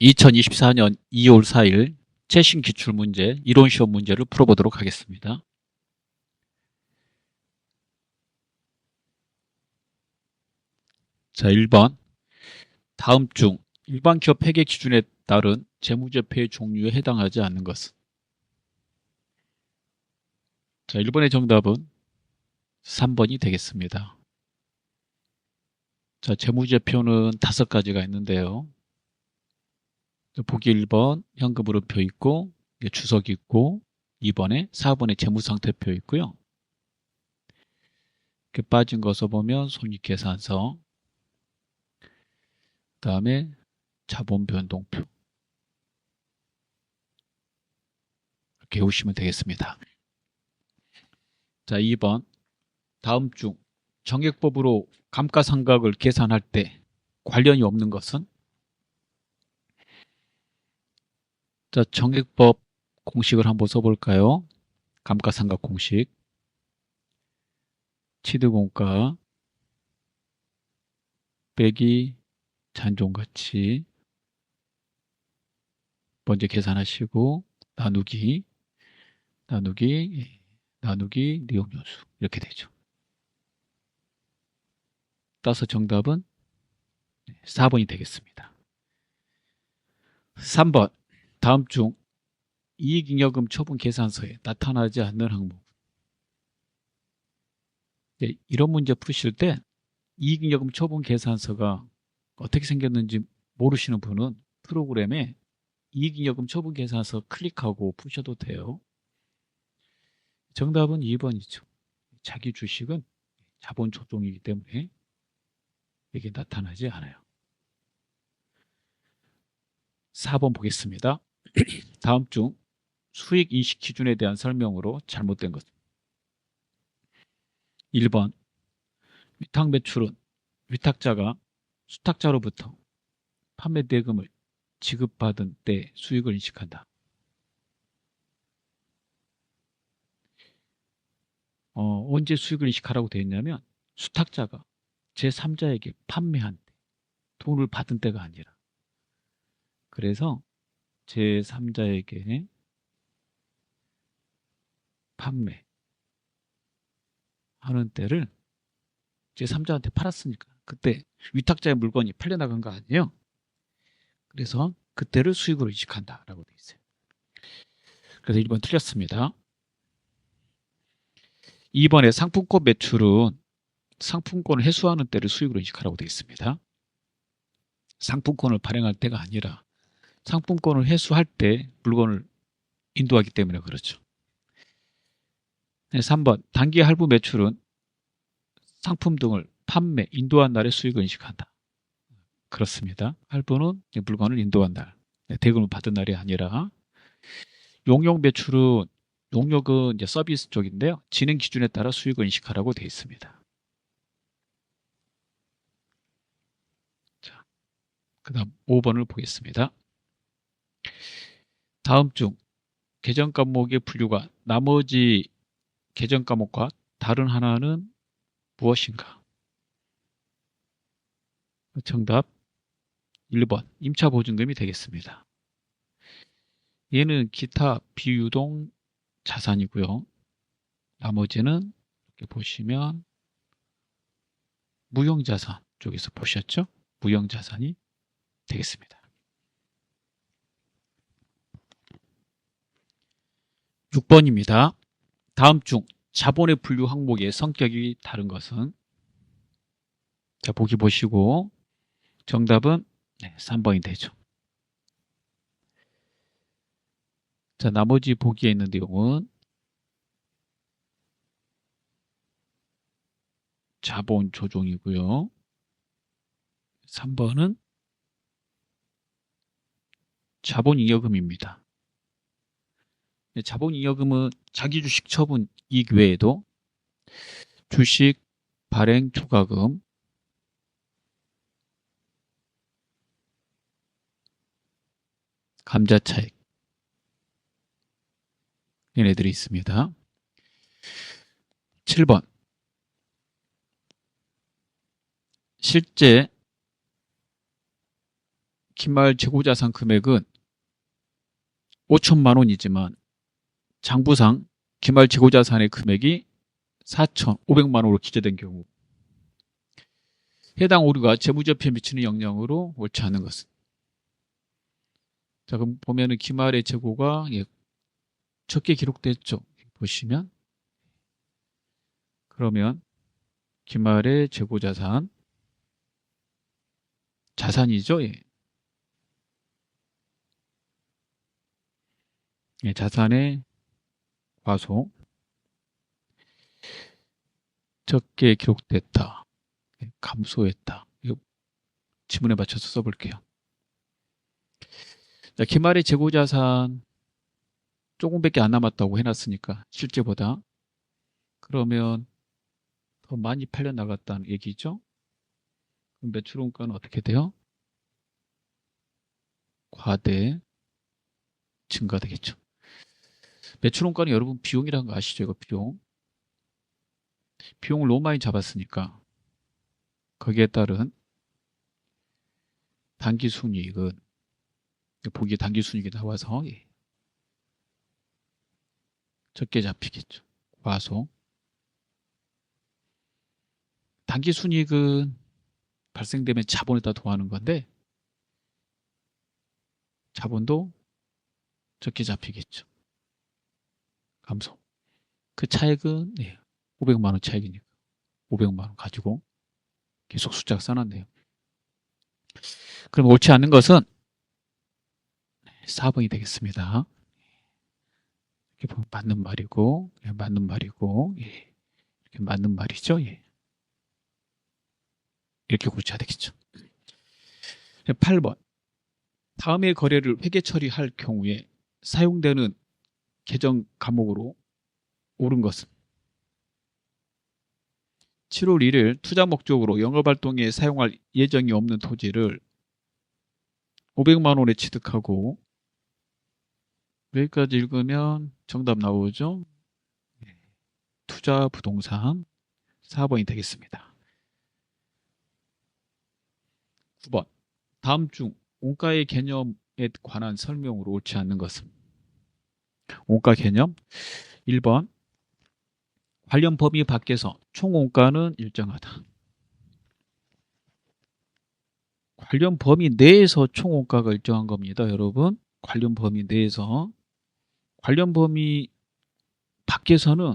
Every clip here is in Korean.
2024년 2월 4일 최신 기출문제 이론시험 문제를 풀어보도록 하겠습니다. 자, 1번 다음 중 일반 기업 회계 기준에 따른 재무제표의 종류에 해당하지 않는 것은 자, 1번의 정답은 3번이 되겠습니다. 자, 재무제표는 다섯 가지가 있는데요. 보기 1번 현금으로표 있고 주석 있고 2번에 4번에 재무상태표 있고요. 이렇게 빠진 거 써보면 손익계산서 그 다음에 자본변동표 이렇게 외우시면 되겠습니다. 자 2번 다음 중 정액법으로 감가상각을 계산할 때 관련이 없는 것은 자, 정액법 공식을 한번 써볼까요? 감가상각 공식. 치드공가 빼기 잔존가치 먼저 계산하시고 나누기 나누기 나누기 니용연수 이렇게 되죠. 따서 정답은 4번이 되겠습니다. 3번 다음 중 이익잉여금 처분 계산서에 나타나지 않는 항목 네, 이런 문제 푸실 때 이익잉여금 처분 계산서가 어떻게 생겼는지 모르시는 분은 프로그램에 이익잉여금 처분 계산서 클릭하고 푸셔도 돼요. 정답은 2번이죠. 자기 주식은 자본 조종이기 때문에 이게 나타나지 않아요. 4번 보겠습니다. 다음 중 수익 인식 기준에 대한 설명으로 잘못된 것. 1번 위탁 매출은 위탁자가 수탁자로부터 판매 대금을 지급받은 때 수익을 인식한다. 어, 언제 수익을 인식하라고 되어 있냐면 수탁자가 제3자에게 판매한 때 돈을 받은 때가 아니라 그래서 제3자에게 판매 하는 때를 제3자한테 팔았으니까 그때 위탁자의 물건이 팔려나간 거 아니에요? 그래서 그때를 수익으로 인식한다라고 돼 있어요. 그래서 1번 틀렸습니다. 2번에 상품권 매출은 상품권을 회수하는 때를 수익으로 인식하라고 되어 있습니다. 상품권을 발행할 때가 아니라 상품권을 회수할 때 물건을 인도하기 때문에 그렇죠. 네, 3번 단기 할부 매출은 상품 등을 판매, 인도한 날의 수익을 인식한다. 그렇습니다. 할부는 물건을 인도한 날, 네, 대금을 받은 날이 아니라 용역 매출은 용역은 이제 서비스 쪽인데요. 진행 기준에 따라 수익을 인식하라고 되어 있습니다. 자, 그 다음 5번을 보겠습니다. 다음 중 계정 과목의 분류가 나머지 계정 과목과 다른 하나는 무엇인가? 정답 1번 임차 보증금이 되겠습니다. 얘는 기타 비유동 자산이고요. 나머지는 이렇게 보시면 무형자산 쪽에서 보셨죠? 무형자산이 되겠습니다. 6번입니다. 다음 중 자본의 분류 항목의 성격이 다른 것은 자 보기 보시고 정답은 네, 3번이 되죠. 자 나머지 보기에 있는 내용은 자본 조종이고요. 3번은 자본잉여금입니다. 네, 자본잉여금은 자기 주식 처분 이익 외에도 주식 발행 초과금 감자차익 얘네들이 있습니다. 7번 실제 기말 재고자산 금액은 5천만 원이지만 장부상 기말 재고자산의 금액이 4,500만 원으로 기재된 경우 해당 오류가 재무제표에 미치는 영향으로 옳지 않은 것은 자 그럼 보면은 기말의 재고가 예, 적게 기록됐죠 보시면 그러면 기말의 재고자산 자산이죠 예. 예, 자산의 과소 적게 기록됐다. 예, 감소했다. 지문에 맞춰서 써볼게요. 자, 기말의 재고자산 조금밖에 안 남았다고 해놨으니까 실제보다 그러면 더 많이 팔려 나갔다는 얘기죠. 그럼 매출원가는 어떻게 돼요? 과대 증가되겠죠. 매출 원가는 여러분 비용이라는 거 아시죠? 이거 비용. 비용을 너무 많이 잡았으니까 거기에 따른 단기 순이익은 보기에 단기 순이익이 나와서 예. 적게 잡히겠죠. 과소. 단기 순이익은 발생되면 자본에다 더하는 건데 자본도 적게 잡히겠죠. 감소. 그 차액은 네, 500만 원 차익이니까 500만 원 가지고 계속 숫자가 써놨네요. 그럼 옳지 않는 것은 4번이 되겠습니다. 이렇게 보면 맞는 말이고 예, 맞는 말이고 예, 이렇게 맞는 말이죠. 예. 이렇게 고쳐야 되겠죠. 8번 다음의 거래를 회계 처리할 경우에 사용되는 계정 과목으로 옳은 것은 7월 1일 투자 목적으로 영업활동에 사용할 예정이 없는 토지를 500만 원에 취득하고 여기까지 읽으면 정답 나오죠? 투자 부동산 4번이 되겠습니다. 9번 다음 중 원가의 개념에 관한 설명으로 옳지 않는 것은 원가 개념 1번 관련 범위 밖에서 총 원가는 일정하다. 관련 범위 내에서 총 원가가 일정한 겁니다. 여러분 관련 범위 내에서 관련 범위 밖에서는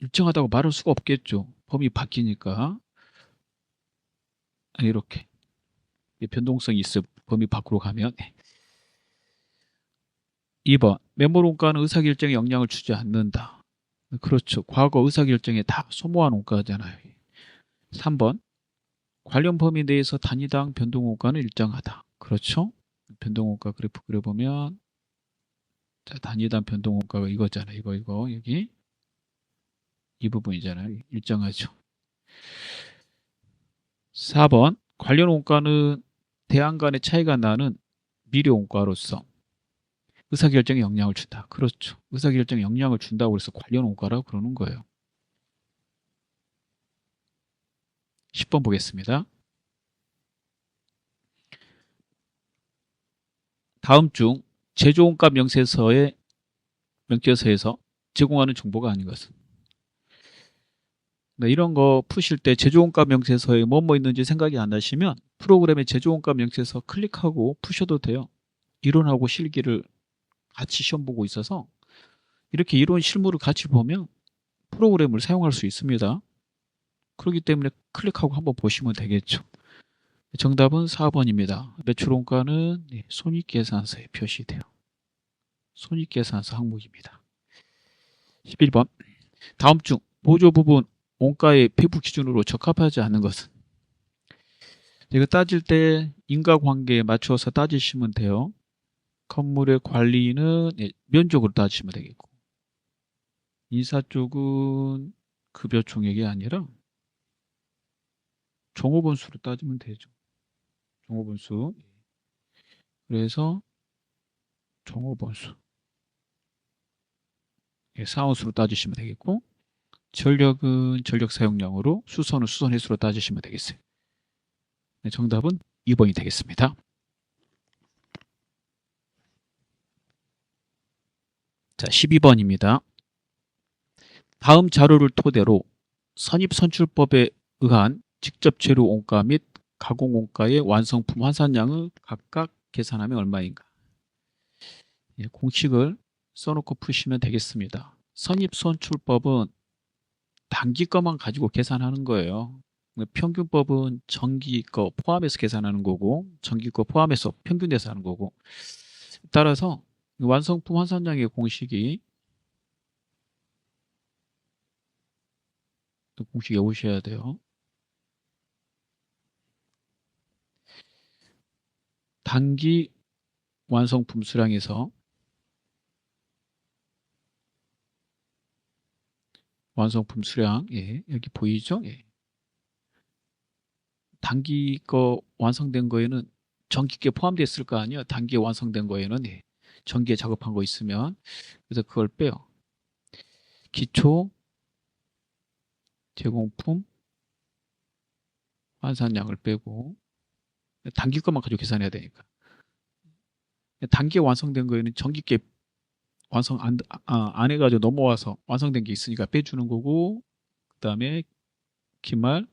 일정하다고 말할 수가 없겠죠. 범위 바뀌니까 이렇게 변동성이 있어 범위 밖으로 가면 2번 매몰 원가는 의사결정에 영향을 주지 않는다. 그렇죠. 과거 의사결정에 다 소모한 원가잖아요. 3번 관련 범위 내에서 단위당 변동원가는 일정하다. 그렇죠. 변동원가 그래프 그려보면 자, 단위당 변동원가가 이거잖아요. 이거 이거 여기 이 부분이잖아요. 일정하죠. 4번 관련 원가는 대안 간의 차이가 나는 미래 원가로서 의사결정에 영향을 준다. 그렇죠. 의사결정에 영향을 준다고 해서 관련 원가라고 그러는 거예요. 10번 보겠습니다. 다음 중 제조원가 명세서의 명제서에서 제공하는 정보가 아닌 것은 네, 이런 거 푸실 때 제조원가 명세서에 뭐뭐 뭐 있는지 생각이 안 나시면 프로그램의 제조원가 명세서 클릭하고 푸셔도 돼요. 이론하고 실기를 같이 시험 보고 있어서 이렇게 이론 실무를 같이 보면 프로그램을 사용할 수 있습니다. 그렇기 때문에 클릭하고 한번 보시면 되겠죠. 정답은 4번입니다. 매출원가는 네, 손익계산서에 표시돼요. 손익계산서 항목입니다. 11번 다음 중 보조 부분 원가의 배부 기준으로 적합하지 않은 것은 이거 따질 때 인과관계에 맞춰서 따지시면 돼요. 건물의 관리는 예, 면적으로 따지시면 되겠고 인사 쪽은 급여 총액이 아니라 종업원 수로 따지면 되죠. 종업원 수. 그래서 종업원 수. 예, 사원 수로 따지시면 되겠고 전력은 전력 사용량으로 수선은 수선 횟수로 따지시면 되겠어요. 네, 정답은 2번이 되겠습니다. 자, 12번입니다. 다음 자료를 토대로 선입선출법에 의한 직접 재료 원가 및 가공 원가의 완성품 환산량을 각각 계산하면 얼마인가? 예, 공식을 써놓고 푸시면 되겠습니다. 선입선출법은 단기 거만 가지고 계산하는 거예요. 평균법은 정기 거 포함해서 계산하는 거고 정기 거 포함해서 평균 내서 하는 거고 따라서 완성품 환산량의 공식이 공식 외우셔야 돼요. 단기 완성품 수량에서 완성품 수량 예, 여기 보이죠? 예. 단기 거 완성된 거에는 전기계 포함되어 있을 거 아니에요. 단기에 완성된 거에는 예. 전기에 작업한 거 있으면 그래서 그걸 빼요. 기초 제공품 환산량을 빼고 단기 것만 가지고 계산해야 되니까 단기에 완성된 거에는 전기계 완성 안, 아, 안 해가지고 넘어와서 완성된 게 있으니까 빼주는 거고 그 다음에 기말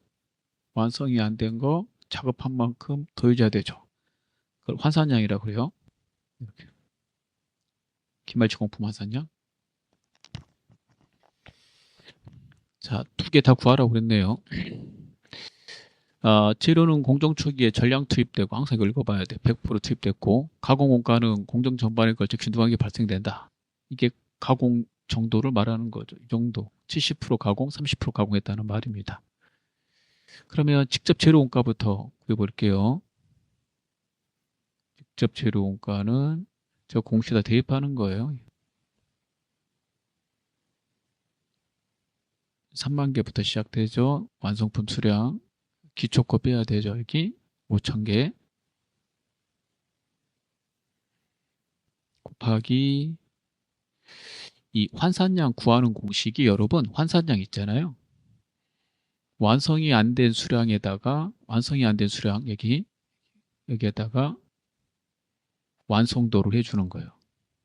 완성이 안 된 거 작업한 만큼 더해줘야 되죠. 그걸 환산량이라고 그래요. 이렇게. 기말 제공품 환산량. 자, 두 개 다 구하라고 그랬네요. 아, 재료는 공정 초기에 전량 투입되고 항상 읽어봐야 돼. 100% 투입됐고 가공 원가는 공정 전반에 걸쳐 균등하게 발생된다. 이게 가공 정도를 말하는 거죠. 이 정도. 70% 가공, 30% 가공했다는 말입니다. 그러면 직접 재료 원가부터 구해볼게요. 직접 재료 원가는 저 공시에다 대입하는 거예요. 3만 개부터 시작되죠. 완성품 수량. 기초 거 빼야 되죠. 여기 5천 개. 곱하기 이 환산량 구하는 공식이 여러분 환산량 있잖아요. 완성이 안 된 수량에다가 완성이 안 된 수량 여기 여기에다가 완성도를 해주는 거예요.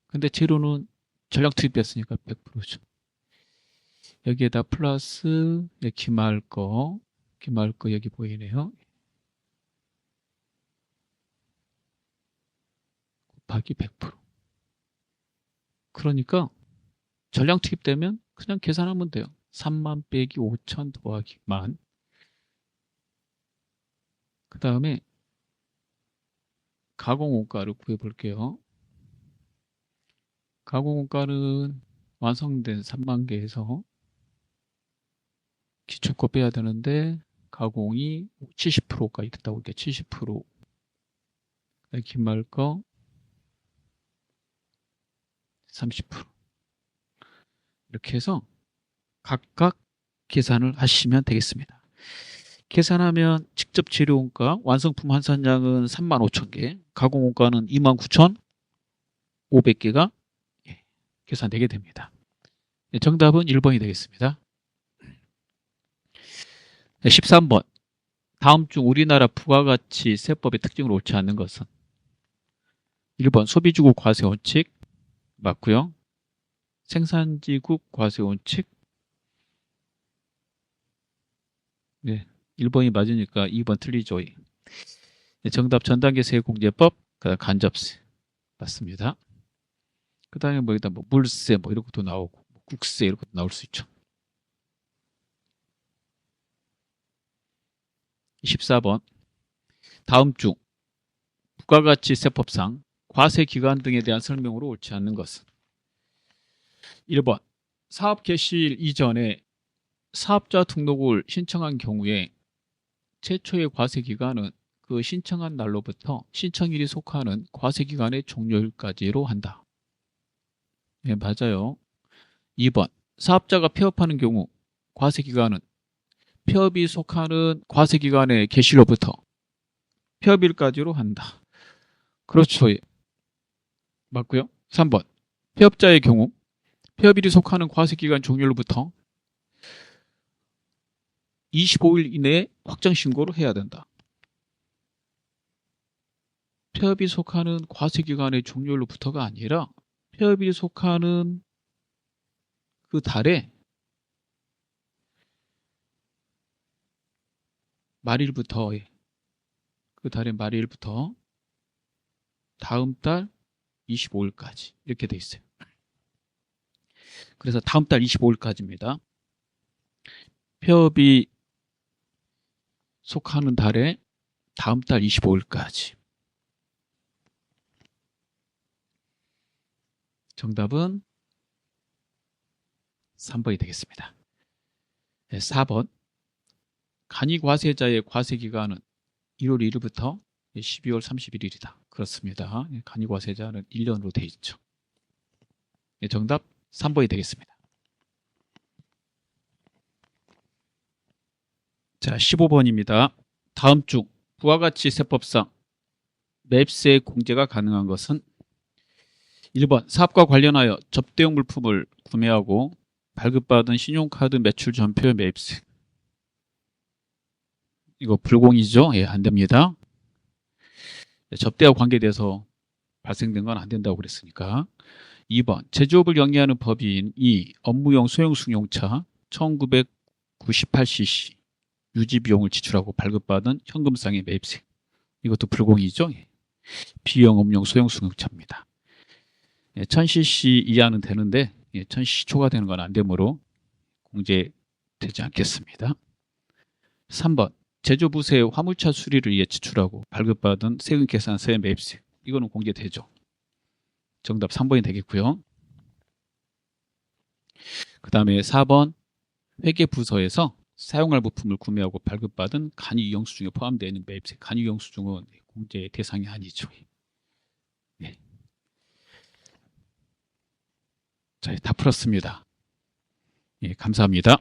근데 재료는 전량 투입됐으니까 100%죠. 여기에다 플러스 기말 거 기말 거 여기 보이네요. 곱하기 100%. 그러니까 전량 투입되면 그냥 계산하면 돼요. 3만 빼기 5천 더하기 만. 그 다음에 가공원가를 구해볼게요. 가공원가는 완성된 3만 개에서 기초거 빼야 되는데 가공이 70%까지 됐다고 이렇게 70% 기말거 30% 이렇게 해서 각각 계산을 하시면 되겠습니다. 계산하면 직접 재료 원가 완성품 환산량은 35,000개 가공 원가는 29,500개가 예, 계산되게 됩니다. 네, 정답은 1번이 되겠습니다. 13번 다음 중 우리나라 부가가치 세법의 특징을 옳지 않는 것은 1번 소비주국 과세 원칙 맞고요. 생산지국 과세 원칙 네, 1번이 맞으니까 2번 틀리죠. 네, 정답 전단계 세공제법 그다음 간접세 맞습니다. 그 다음에 뭐 여기다 뭐 물세 뭐 이런 것도 나오고 뭐 국세 이런 것도 나올 수 있죠. 14번 다음 중 부가가치 세법상 과세 기간 등에 대한 설명으로 옳지 않는 것은 1번 사업 개시일 이전에 사업자 등록을 신청한 경우에 최초의 과세 기간은 그 신청한 날로부터 신청일이 속하는 과세 기간의 종료일까지로 한다. 네, 맞아요. 2번 사업자가 폐업하는 경우 과세 기간은 폐업이 속하는 과세 기간의 개시로부터 폐업일까지로 한다. 그렇죠. 예. 맞고요. 3번 폐업자의 경우 폐업일이 속하는 과세 기간 종료로부터 25일 이내에 확정 신고를 해야 된다. 폐업이 속하는 과세 기간의 종료로부터가 아니라 폐업이 속하는 그 달에 말일부터 예, 그 달의 말일부터 다음 달 25일까지 이렇게 돼 있어요. 그래서 다음 달 25일까지입니다. 폐업이 속하는 달에 다음 달 25일까지. 정답은 3번이 되겠습니다. 네, 4번. 간이 과세자의 과세 기간은 1월 1일부터 12월 31일이다. 그렇습니다. 예, 간이 과세자는 1년으로 돼 있죠. 네, 정답 3번이 되겠습니다. 자, 15번입니다. 다음 중 부와 같이 세법상 맵세 공제가 가능한 것은 1번 사업과 관련하여 접대용 물품을 구매하고 발급받은 신용카드 매출 전표 매입세 이거 불공이죠? 예, 안 됩니다. 네, 접대와 관계돼서 발생된 건 안 된다고 그랬으니까 2번 제조업을 영위하는 법인 2 업무용 소형 승용차 1998cc 유지 비용을 지출하고 발급받은 현금상의 매입세 이것도 불공이죠? 예. 비영업용 소형 승용차입니다. 예, 1000cc 이하는 되는데 예, 1000cc 초과되는 건 안 되므로 공제되지 않겠습니다. 3번 제조부세 화물차 수리를 위해 지출하고 발급받은 세금 계산서의 매입세 이거는 공제되죠. 정답 3번이 되겠고요. 그 다음에 4번 회계부서에서 사용할 부품을 구매하고 발급받은 간이 영수증에 포함되어 있는 매입세 간이 영수증은 공제 대상이 아니죠. 네. 자, 다 풀었습니다. 예, 감사합니다.